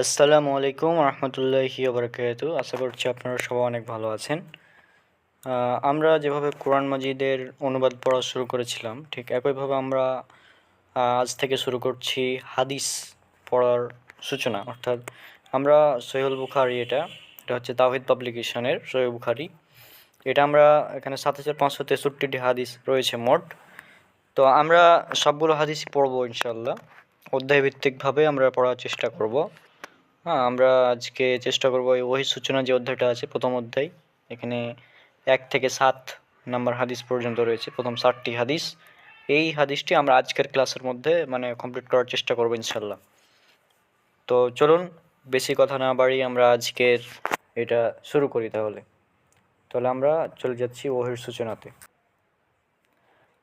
আসসালামু আলাইকুম রহমতুল্লাহি বারকাত আশা করছি আপনারা সবাই অনেক ভালো আছেন। আমরা যেভাবে কোরআন মাজিদের অনুবাদ পড়া শুরু করেছিলাম, ঠিক একইভাবে আমরা আজ থেকে শুরু করছি হাদিস পড়ার সূচনা। অর্থাৎ আমরা সহিহুল বুখারি এটা এটা হচ্ছে তাওহিদ পাবলিকেশনের সহিহ বুখারি। এটা আমরা এখানে সাত হাজার পাঁচশো তেষট্টিটি হাদিস রয়েছে মোট। তো আমরা সবগুলো হাদিসই পড়ব ইনশাল্লাহ অধ্যায়ভিত্তিকভাবে আমরা পড়ার চেষ্টা করব। হ্যাঁ আমরা আজকে চেষ্টা করব এই ওহি সূচনা যে অধ্যায়টা আছে, প্রথম অধ্যায়, এখানে এক থেকে সাত নাম্বার হাদিস পর্যন্ত রয়েছে, প্রথম ষাটটি হাদিস। এই হাদিসটি আমরা আজকের ক্লাসের মধ্যে মানে কমপ্লিট করার চেষ্টা করব ইনশাল্লাহ তো চলুন, বেশি কথা না বাড়িয়ে আমরা আজকের এটা শুরু করি তাহলে। তাহলে আমরা চলে যাচ্ছি ওহির সূচনাতে।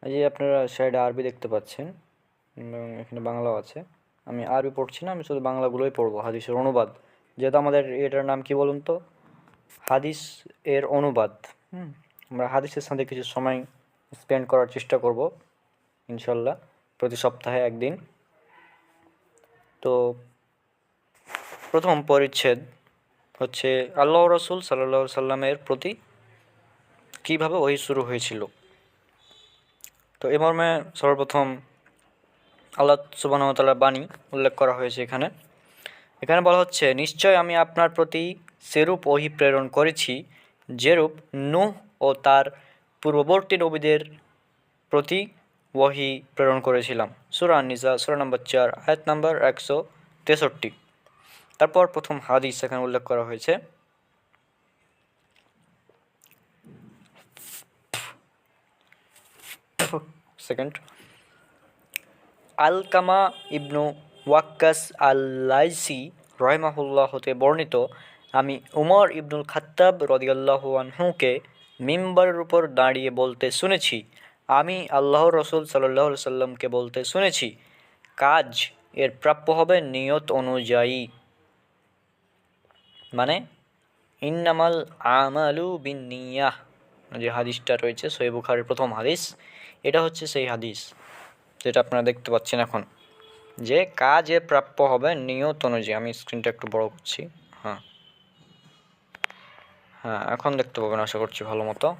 এই যে আপনারা সাইডে আরবি দেখতে পাচ্ছেন, এবং এখানে বাংলাও আছে। আমি আরবি পড়ছি না, আমি শুধু বাংলাগুলোই পড়ব, হাদিসের অনুবাদ। যেহেতু আমাদের এটার নাম কি বলুন তো? হাদিস এর অনুবাদ। হুম, আমরা হাদিসের সাথে কিছু সময় স্পেন্ড করার চেষ্টা করব, ইনশাল্লাহ, প্রতি সপ্তাহে একদিন। তো, প্রথম পরিচ্ছেদ হচ্ছে আল্লাহ রসুল সাল্লাহ সাল্লামের প্রতি কীভাবে ওই শুরু হয়েছিল। তো এ মর্মে সর্বপ্রথম আল্লাহ সুবাহতালার বাণী উল্লেখ করা হয়েছে এখানে। এখানে বলা হচ্ছে, নিশ্চয় আমি আপনার প্রতি সেরূপ ওহি প্রেরণ করেছি, যেরূপ নূহ ও তার পূর্ববর্তী নবীদের প্রতি ওহি প্রেরণ করেছিলাম। সুরা নিসা সুরা নম্বর চার, আয়াত নম্বর একশো তেষট্টি। তারপর প্রথম হাদিস এখানে উল্লেখ করা হয়েছে। Second. Alqama ibnu Waqqas al Laithi রহমাহুল্লাহ হতে বর্ণিত, আমি উমর ইবনুল খাত্তাব রদিয়াল্লাহু আনহুকে মিম্বারের উপর দাঁড়িয়ে বলতে শুনেছি। আমি আল্লাহ রসুল সাল্লাহ সাল্লামকে বলতে শুনেছি। কাজ এর প্রাপ্য হবে নিয়ত অনুযায়ী। মানে ইন্নামাল আমালু বিন নিয়াহ। যে হাদিসটা রয়েছে সহি বুখারের প্রথম হাদিস, এটা হচ্ছে সেই হাদিস। যেটা আপনারা দেখতে পাচ্ছেন এখন। যে কাজে প্রাপ্য হবে নিয়ত অনুযায়ী। আমি স্ক্রিনটা একটু বড় করছি। হ্যাঁ। হ্যাঁ এখন দেখতে পাবেন, আশা করছি ভালো মতো।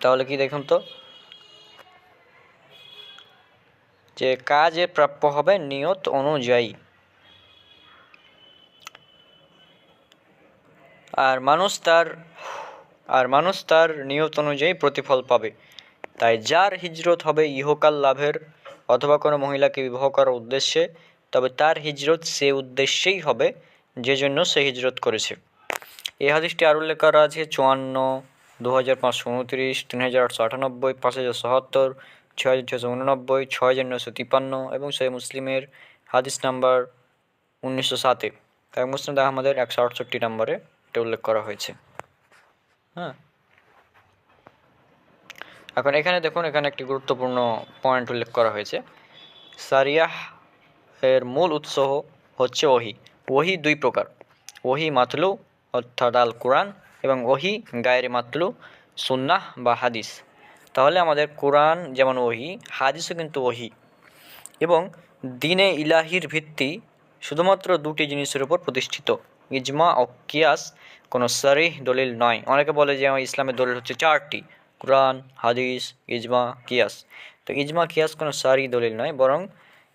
তাহলে কি দেখুন তো? যে কাজে প্রাপ্য হবে নিয়ত অনুযায়ী। আর মানুষ তার, আর মানুষ তার নিয়ত অনুযায়ী প্রতিফল পাবে। তাই যার হিজরত হবে ইহকাল লাভের অথবা কোনো মহিলাকে বিবাহ করার উদ্দেশ্যে, তবে তার হিজরত সে উদ্দেশ্যেই হবে যে জন্য সে হিজরত করেছে। এই হাদিসটি আর উল্লেখ করা আছে, চুয়ান্ন দু হাজার পাঁচশো উনত্রিশ তিন হাজার আটশো আটানব্বই পাঁচ হাজার সহাত্তর ছয় হাজার ছশো উননব্বই ছয় হাজার নশো তিপ্পান্ন এবং সেই মুসলিমের হাদিস নাম্বার উনিশশো সাতে। তাই মুসলিম আহমদের একশো আটষট্টি নম্বরে এটা উল্লেখ করা হয়েছে। হ্যাঁ। এখন এখানে দেখুন, এখানে একটি গুরুত্বপূর্ণ পয়েন্ট উল্লেখ করা হয়েছে। সারিয়াহ এর মূল উৎস হচ্ছে ওহি। ওহি দুই প্রকার। ওহি মাতলু, অর্থাৎ আল কোরআন এবং ওহি গায়ের মাতলু, সুন্নাহ বা হাদিস। তাহলে আমাদের কোরআন যেমন ওহি, হাদিসও কিন্তু ওহি। এবং দিনে ইলাহির ভিত্তি শুধুমাত্র দুটি জিনিসের উপর প্রতিষ্ঠিত। ইজমা ও কিয়াস কোনো সারিহ দলিল নয়। অনেকে বলে যে ইসলামের দলিল হচ্ছে চারটি। কোরআন, হাদিস, ইজমা, কিয়াস। তো ইজমা, কিয়াস কোনো সারি দলিল নয়, বরং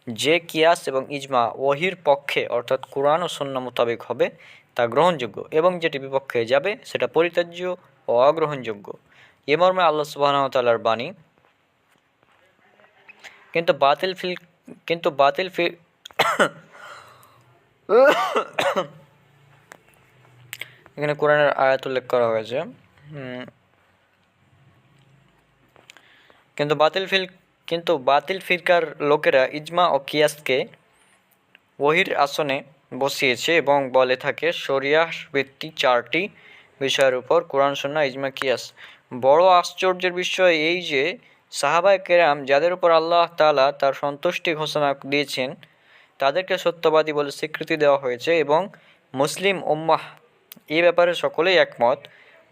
যে কিয়াস এবং ইজমা ওহির পক্ষে, অর্থাৎ কোরআন ও সন্না মোতাবেক হবে, তা গ্রহণযোগ্য এবং যেটি বিপক্ষে যাবে, সেটা পরিত্যাজ্য ও অগ্রহণযোগ্য। এ মর্মে আল্লাহ সুবাহতালার বাণী, কিন্তু বাতিল ফিল, কিন্তু বাতিল ফিল এখানে কোরআনের আয়াত উল্লেখ করা হয়েছে। কিন্তু বাতিল ফিল, কিন্তু বাতিল ফিরকার লোকেরা ইজমা ও কিয়াসকে ওহির আসনে বসিয়েছে এবং বলে থাকে, শরিয়াহ ভিত্তিক চারটি বিষয়ের উপর কোরআন সন্না ইজমা, কিয়াস। বড় আশ্চর্যের বিষয় এই যে, সাহাবায় কেরাম যাদের উপর আল্লাহ তাআলা তার সন্তুষ্টি ঘোষণা দিয়েছেন, তাদেরকে সত্যবাদী বলে স্বীকৃতি দেওয়া হয়েছে এবং মুসলিম উম্মাহ এ ব্যাপারে সকলেই একমত,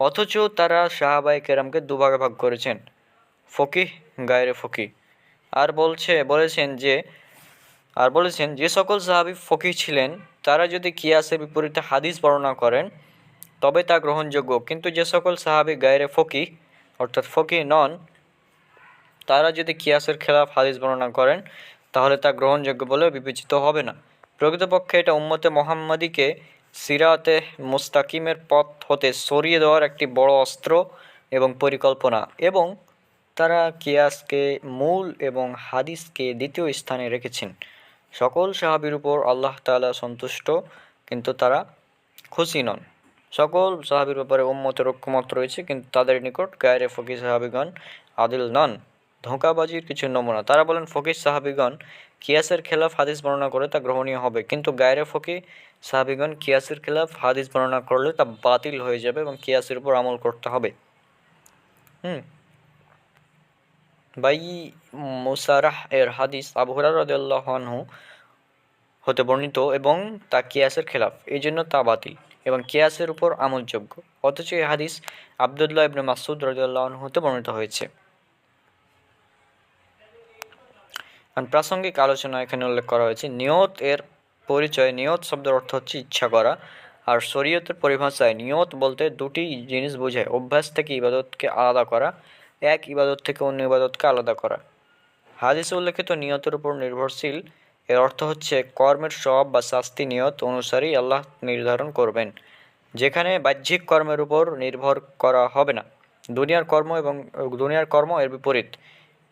অথচ তারা সাহাবাই কেরামকে দুভাগে ভাগ করেছেন। ফকিহ গায়রে ফকিহ আর বলছে, বলেছেন যে, আর বলেছেন যে সকল সাহাবি ফকির ছিলেন, তারা যদি কিয়াসের বিপরীতে হাদিস বর্ণনা করেন, তবে তা গ্রহণযোগ্য। কিন্তু যে সকল সাহাবি গায়রে ফকি, অর্থাৎ ফকি নন, তারা যদি কিয়াসের খেলাফ হাদিস বর্ণনা করেন, তাহলে তা গ্রহণযোগ্য বলে বিবেচিত হবে না। প্রকৃতপক্ষে এটা উম্মতে মোহাম্মদীকে সিরাতে মুস্তাকিমের পথ হতে সরিয়ে দেওয়ার একটি বড় অস্ত্র এবং পরিকল্পনা। এবং তারা কিয়াসকে মূল এবং হাদিসকে দ্বিতীয় স্থানে রেখেছেন। সকল সাহাবির উপর আল্লাহ তালা সন্তুষ্ট, কিন্তু তারা খুশি নন। সকল সাহাবির ব্যাপারে উম্মতের ঐক্যমত রয়েছে, কিন্তু তাদের নিকট গায়রে ফকির সাহাবিগণ আদিল নন। ধোঁকাবাজির কিছু নমুনা। তারা বলেন, ফকির সাহাবিগণ কিয়াসের খেলাফ হাদিস বর্ণনা করে তা গ্রহণীয় হবে, কিন্তু গায়রে ফকি সাহাবিগণ কিয়াসের খেলাফ হাদিস বর্ণনা করলে তা বাতিল হয়ে যাবে এবং কিয়াসের উপর আমল করতে হবে। হুম। বাই মুসারাহ এর হাদিস আবু হুরায়রা রাদিয়াল্লাহু হতে বর্ণিত এবং তা কিয়াসের খেলাফ। এই জন্য তা বাতিল এবং কিয়াসের উপর আমলযোগ্য। অথচ এই হাদিস আবদুল্লাহ ইবনে মাসুদ রাদিয়াল্লাহু হতে বর্ণিত হয়েছে। প্রাসঙ্গিক আলোচনা এখানে উল্লেখ করা হয়েছে, নিয়ত এর পরিচয়, নিয়ত শব্দের অর্থ হচ্ছে ইচ্ছা করা, আর শরীয়তের পরিভাষায় নিয়ত বলতে দুটি জিনিস বোঝায়। অভ্যাস থেকে ইবাদতকে আলাদা করা এক ইবাদত থেকে অন্য ইবাদতকে আলাদা করা। হাদিসে উল্লেখিত নিয়তের উপর নির্ভরশীল। এর অর্থ হচ্ছে, কর্মের সব বা শাস্তি নিয়ত অনুসারেই আল্লাহ নির্ধারণ করবেন, যেখানে বাহ্যিক কর্মের উপর নির্ভর করা হবে না। দুনিয়ার কর্ম এবং, দুনিয়ার কর্ম এর বিপরীত।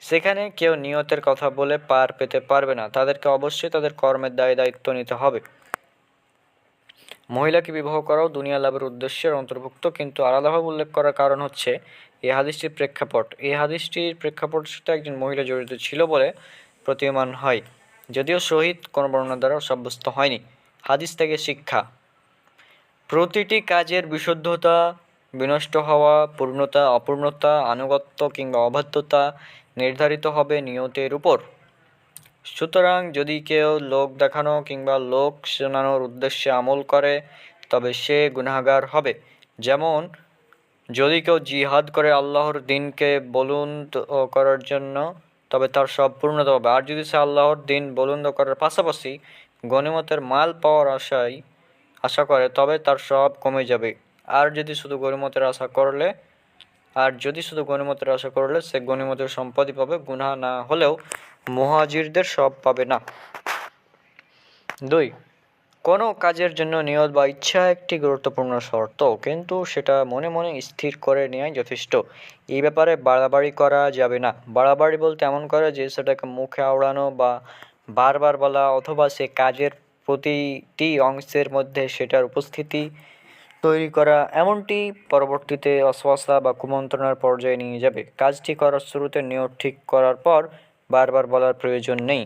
সেখানে কেউ নিয়তের কথা বলে পার পেতে পারবে না। তাদেরকে অবশ্যই তাদের কর্মের দায় দায়িত্ব নিতে হবে। মহিলাকে বিবাহ করাও দুনিয়া লাভের উদ্দেশ্যের অন্তর্ভুক্ত, কিন্তু আলাদাভাবে উল্লেখ করার কারণ হচ্ছে এই হাদিসটির প্রেক্ষাপট। এই হাদিসটির প্রেক্ষাপটের সাথে একজন মহিলা জড়িত ছিল বলে প্রতীয়মান হয়। যদিও শহীদ কোনো বর্ণনা দ্বারা সাব্যস্ত হয়নি। হাদিস থেকে শিক্ষা। প্রতিটি কাজের বিশুদ্ধতা, বিনষ্ট হওয়া, পূর্ণতা, অপূর্ণতা, আনুগত্য কিংবা অবাধ্যতা নির্ধারিত হবে নিয়তের উপর। সুতরাং যদি কেউ লোক দেখানো কিংবা লোক শোনানোর উদ্দেশ্যে আমল করে, তবে সে গুনাহগার হবে। যেমন যদি কেউ জিহাদ করে আল্লাহর দিনকে বলুন্দ করার জন্য, তবে তার সব পূর্ণতা হবে। আর যদি সে আল্লাহর দিন বলুন্দ করার পাশাপাশি গণিমতের মাল পাওয়ার আশায় আশা করে, তবে তার সব কমে যাবে। আর যদি শুধু গণিমতের আশা করলে, আর যদি শুধু গণিমতের আশা করলে, সে গণিমতের সম্পদই পাবে, গুনাহ না হলেও মুহাজিরদের সব পাবে না। দুই কোনো কাজের জন্য নিয়ত বা ইচ্ছা একটি গুরুত্বপূর্ণ শর্ত, কিন্তু সেটা মনে মনে স্থির করে নেওয়াই যথেষ্ট। এই ব্যাপারে বাড়াবাড়ি করা যাবে না। বাড়াবাড়ি বলতে এমন করা যে, সেটাকে মুখে আওড়ানো বা বারবার বলা অথবা সে কাজের প্রতিটি অংশের মধ্যে সেটার উপস্থিতি তৈরি করা, এমনটি পরবর্তীতে অশ্বাসা বা কুমন্ত্রণার পর্যায়ে নিয়ে যাবে। কাজটি করার শুরুতে নিয়ত ঠিক করার পর বারবার বলার প্রয়োজন নেই।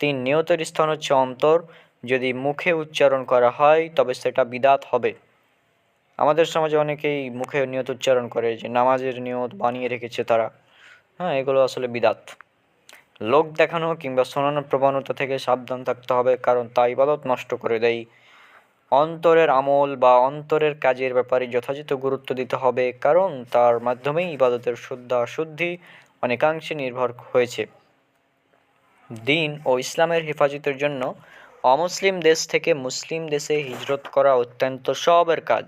তিন, নিয়তের স্থান হচ্ছে অন্তর। যদি মুখে উচ্চারণ করা হয়, তবে সেটা বিদাত হবে। আমাদের সমাজে অনেকেই মুখে নিয়ত উচ্চারণ করে যে নামাজের নিয়ত বানিয়ে রেখেছে তারা। হ্যাঁ এগুলো আসলে বিদাত। লোক দেখানো কিংবা শোনানোর প্রবণতা থেকে সাবধান থাকতে হবে, কারণ তা ইবাদত নষ্ট করে দেয়। অন্তরের আমল বা অন্তরের কাজের ব্যাপারে যথাযথ গুরুত্ব দিতে হবে, কারণ তার মাধ্যমেই ইবাদতের শুদ্ধ অশুদ্ধি অনেকাংশে নির্ভর হয়েছে। দিন ও ইসলামের হেফাজতের জন্য অমুসলিম দেশ থেকে মুসলিম দেশে হিজরত করা অত্যন্ত সবের কাজ।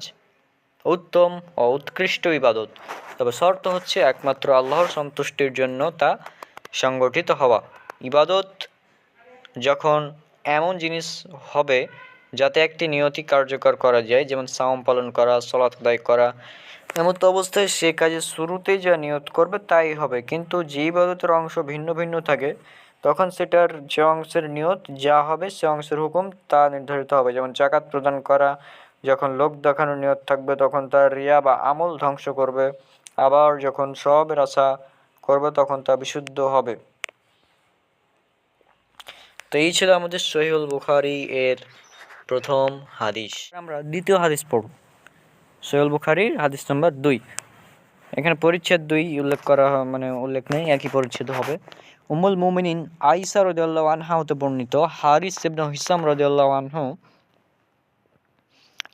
উত্তম ও উৎকৃষ্ট ইবাদত। তবে শর্ত হচ্ছে একমাত্র আল্লাহর সন্তুষ্টির জন্য তা সংগঠিত হওয়া। ইবাদত যখন এমন জিনিস হবে যাতে একটি নিয়তি কার্যকর করা যায়, যেমন সাওম পালন করা, সলাত আদায় করা, এমতো অবস্থায় সে কাজের শুরুতেই যা নিয়ত করবে তাই হবে। কিন্তু যে ইবাদতের অংশ ভিন্ন ভিন্ন থাকে তখন সেটার যে অংশের নিয়ত যা হবে সে অংশের হুকুম তা নির্ধারিত হবে। যেমন জাকাত প্রদান করা, যখন লোক দেখানোর নিয়ত থাকবে, তখন তার রিয়া বা আমল ধ্বংস করবে। আবার যখন সবের আশা করবে, তখন তা বিশুদ্ধ হবে। তো এই ছিল আমাদের সহিউল বুখারি এর প্রথম হাদিস। আমরা দ্বিতীয় হাদিস পড়ব। সহিউল বুখারির হাদিস নম্বর দুই। এখানে পরিচ্ছেদ দুই উল্লেখ করা মানে উল্লেখ নেই, একই পরিচ্ছেদ হবে। উম্মুল মুমিনিন আইসা রদিয়াল্লাহ আনহা হতে বর্ণিত, হারিস ইবনে হিসাম রদিয়াল্লাহ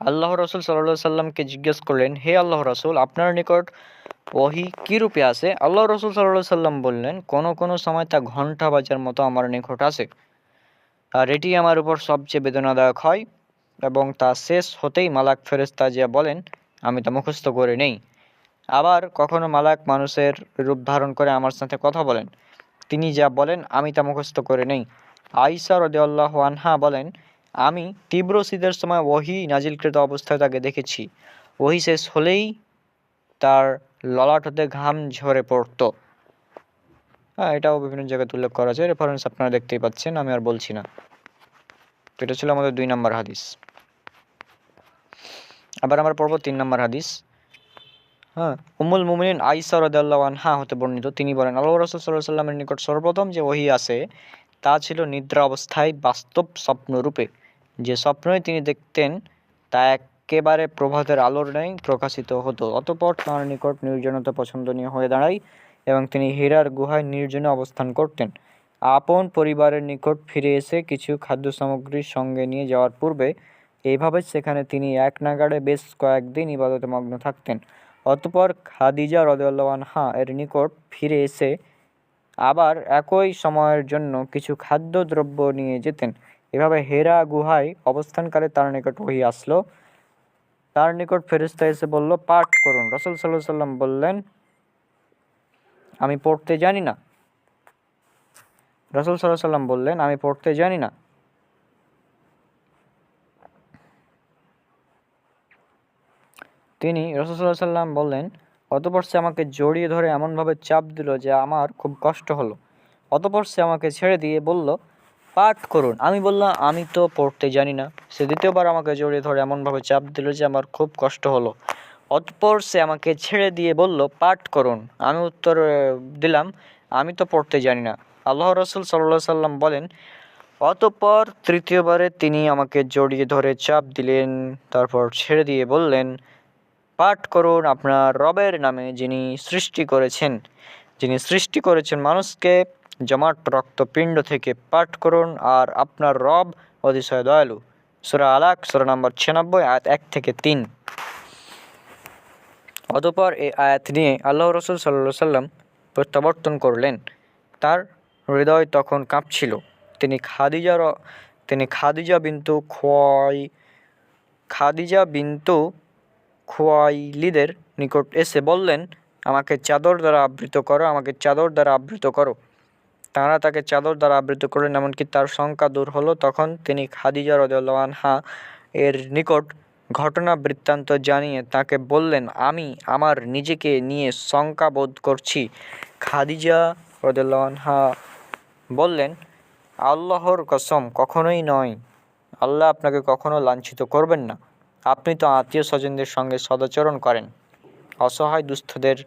আল্লাহ রসুল সাল্লাহ সাল্লামকে জিজ্ঞেস করলেন, হে আল্লাহ রসুল, আপনার নিকট ওহি কী রূপে আছে? আল্লাহ রসুল সাল্লাহ সাল্লাম বললেন, কোনো কোনো সময় তা ঘণ্টা বাজার মতো আমার নিকট আছে। আর এটি আমার উপর সবচেয়ে বেদনাদায়ক হয় এবং তা শেষ হতেই মালাক ফেরেস্তা জিয়া বলেন, আমি তা মুখস্থ করে নেই। আবার কখনো মালাক মানুষের রূপ ধারণ করে আমার সাথে কথা বলেন। তিনি যা বলেন আমি তা মুখস্থ করে নেই। আইসা রদেউল্লাহ আনহা বলেন, আমি তীব্র শীতের সময় ওহি নাজিলকৃত অবস্থায় তাকে দেখেছি। ওহি শেষ হলেই তার ললাট হতে ঘাম ঝরে পড়তো। হ্যাঁ এটাও বিভিন্ন জায়গায় উল্লেখ করা আছে। রেফারেন্স আপনারা দেখতেই পাচ্ছেন, আমি আর বলছি না। তো এটা ছিল আমাদের দুই নম্বর হাদিস। আবার আমরা পড়ব তিন নম্বর হাদিস। হ্যাঁ। উমুল মুমিনিন আইসা রদাল্লাহ আনহা হতে বর্ণিত। তিনি বলেন আল্লাহ রসুল সাল্লাহ সাল্লামের নিকট সর্বপ্রথম যে ওহি আসে, তা ছিল নিদ্রা অবস্থায় বাস্তব স্বপ্নরূপে। যে স্বপ্নই তিনি দেখতেন, তা একেবারে প্রভাতের আলোর ন্যায় প্রকাশিত হতো। অতপর তাঁর নিকট নির্জনতা পছন্দনীয় হয়ে দাঁড়ায় এবং তিনি হীরার গুহায় নির্জনে অবস্থান করতেন। আপন পরিবারের নিকট ফিরে এসে কিছু খাদ্য সামগ্রী সঙ্গে নিয়ে যাওয়ার পূর্বে এইভাবে সেখানে তিনি এক নাগাড়ে বেশ কয়েকদিন ইবাদতে মগ্ন থাকতেন। অতপর খাদিজা রদুল্লাহা এর নিকট ফিরে এসে আবার একই সময়ের জন্য কিছু খাদ্যদ্রব্য নিয়ে যেতেন। এভাবে হেরা গুহায় অবস্থানকালে তার নিকট ওহি আসলো। তার নিকট ফেরিস্তা এসে বলল, পাঠ করুন। রসুল সাল্লাহ সাল্লাম বললেন, আমি পড়তে জানি না। রসুল সাল্লাহ সাল্লাম বললেন, আমি পড়তে জানি না। তিনি রসুল সাল্লাহ সাল্লাম বললেন, অতপর সে আমাকে জড়িয়ে ধরে এমনভাবে চাপ দিল যে আমার খুব কষ্ট হলো। অতপর সে আমাকে ছেড়ে দিয়ে বলল, পাঠ করুন। আমি বললাম, আমি তো পড়তে জানি না। সে দ্বিতীয়বার আমাকে জড়িয়ে ধরে এমনভাবে চাপ দিল যে আমার খুব কষ্ট হলো। অতপর সে আমাকে ছেড়ে দিয়ে বলল, পাঠ করুন। আমি উত্তর দিলাম, আমি তো পড়তে জানি না। আল্লাহ রসুল সাল্লাহ সাল্লাম বলেন, অতপর তৃতীয়বারে তিনি আমাকে জড়িয়ে ধরে চাপ দিলেন, তারপর ছেড়ে দিয়ে বললেন পাঠ করুন আপনার রবের নামে যিনি সৃষ্টি করেছেন। যিনি সৃষ্টি করেছেন মানুষকে জমাট রক্তপিণ্ড থেকে পাঠ করুন আর আপনার রব অতিশয় দয়ালু। সুরা আলাক, সুরা নম্বর ছিয়ানব্বই, আয়াত এক থেকে তিন। অতপর এই আয়াত নিয়ে আল্লাহ রসুল সাল্লা সাল্লাম প্রত্যাবর্তন করলেন। তার হৃদয় তখন কাঁপছিল। তিনি খাদিজার তিনি খাদিজা বিন্তু খোয়াই, খাদিজা বিন্তু খোয়াইলিদের নিকট এসে বললেন, আমাকে চাদর দ্বারা আবৃত করো, আমাকে চাদর দ্বারা আবৃত করো। তাঁরা তাকে চাদর দ্বারা আবৃত করলেন, এমনকি তার শঙ্কা দূর হলো। তখন তিনি খাদিজা রদুল্লাহা এর নিকট ঘটনা বৃত্তান্ত জানিয়ে তাকে বললেন, আমি আমার নিজেকে নিয়ে শঙ্কা বোধ করছি। খাদিজা রদুল্লাহা বললেন, আল্লাহর কসম, কখনোই নয়। আল্লাহ আপনাকে কখনো লাঞ্ছিত করবেন না। আপনি তো আত্মীয় স্বজনদের সঙ্গে সদাচরণ করেন, অসহায় দুস্থদের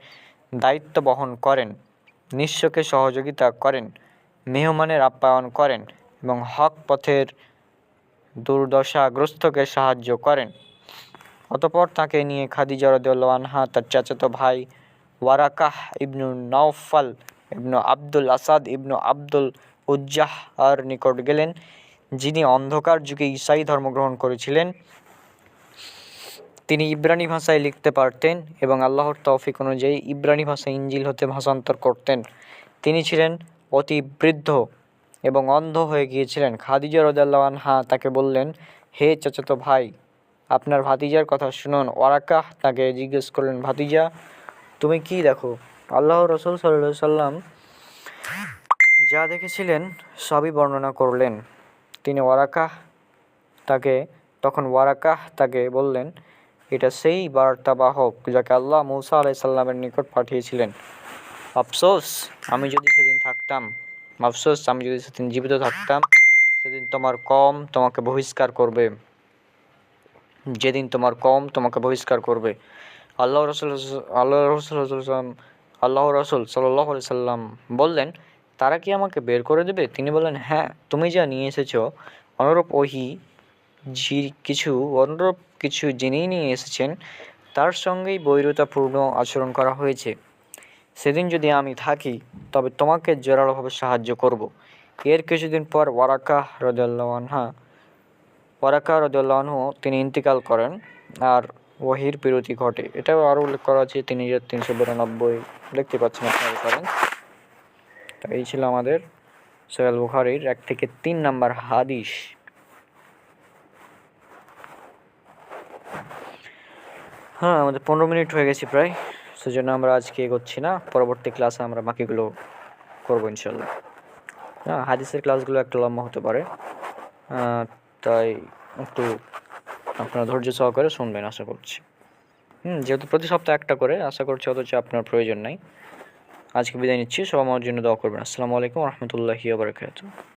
দায়িত্ব বহন করেন, নিঃস্বকে সহযোগিতা করেন, মেহমানের আপ্যায়ন করেন এবং হক পথের দুর্দশাগ্রস্তকে সাহায্য করেন। অতপর তাকে নিয়ে খাদিজা রদুল্লাহ আনহা, তার চাচাতো ভাই Waraqah ibn Nawfal ibn Abdul Asad ibn Abdul Uzza আর নিকট গেলেন, যিনি অন্ধকার যুগে ঈসাই ধর্মগ্রহণ করেছিলেন। তিনি ইব্রানি ভাষায় লিখতে পারতেন এবং আল্লাহর তৌফিক অনুযায়ী ইব্রানি ভাষা ইঞ্জিল হতে ভাষান্তর করতেন। তিনি ছিলেন অতি বৃদ্ধ এবং অন্ধ হয়ে গিয়েছিলেন। খাদিজা রদাল্লাহ আনহা তাকে বললেন, হে চাচাতো ভাই, আপনার ভাতিজার কথা শুনুন। ওয়ারাকাহ তাকে জিজ্ঞেস করলেন, ভাতিজা, তুমি কি দেখো? আল্লাহ রসুল সাল্লাহ সাল্লাম যা দেখেছিলেন সবই বর্ণনা করলেন। তিনি ওয়ারাকাহ তাকে, তখন ওয়ারাকাহ তাকে বললেন এটা সেই বার্তাবাহক যাকে আল্লাহ মৌসা আলাইসাল্লামের নিকট পাঠিয়েছিলেন। আফসোস, আমি যদি সেদিন থাকতাম, আফসোস, আমি যদি সেদিন জীবিত থাকতাম, সেদিন তোমার কম তোমাকে বহিষ্কার করবে। যেদিন তোমার কম তোমাকে বহিষ্কার করবে। আল্লাহ রসুল আল্লাহ রসুল সাল্লাম আল্লাহ রসুল সাল্লাহ সাল্লাম বললেন, তারা কি আমাকে বের করে দেবে? তিনি বললেন হ্যাঁ তুমি যা নিয়ে এসেছ, অনুরূপ ওহি কিছু, অনুরূপ কিছু জেনেই নিয়ে এসেছেন। তার সঙ্গেই বৈরতাপূর্ণ আচরণ করা হয়েছে। সেদিন যদি আমি থাকি, তবে তোমাকে জোরালোভাবে সাহায্য করব। এর কিছুদিন পর ওয়ারাকা রদাল্লাহা ওয়ারাকা রদাল্লাহু তিনি ইন্তিকাল করেন আর ওয়াহির বিরতি ঘটে। এটাও আরও উল্লেখ করা আছে, তিন হাজার তিনশো বিরানব্বই দেখতে পাচ্ছেন আপনারা করেন তো এই ছিল আমাদের সোহেল বুখারির এক থেকে তিন নাম্বার হাদিস। হ্যাঁ আমাদের পনেরো মিনিট হয়ে গেছে প্রায়। সেজন্য আমরা আজকে এগোচ্ছি না। পরবর্তী ক্লাসে আমরা বাকিগুলো করব ইনশাল্লাহ হ্যাঁ হাদিসের ক্লাসগুলো একটু লম্বা হতে পারে। তাই একটু আপনারা ধৈর্য সহকারে শুনবেন, আশা করছি। হুম, যেহেতু প্রতি সপ্তাহে একটা করে, আশা করছি অথচ আপনার প্রয়োজন নাই। আজকে বিদায় নিচ্ছি। সবাই আমার জন্য দোয়া করবেন। আসসালামু আলাইকুম রহমতুল্লাহি বারকাত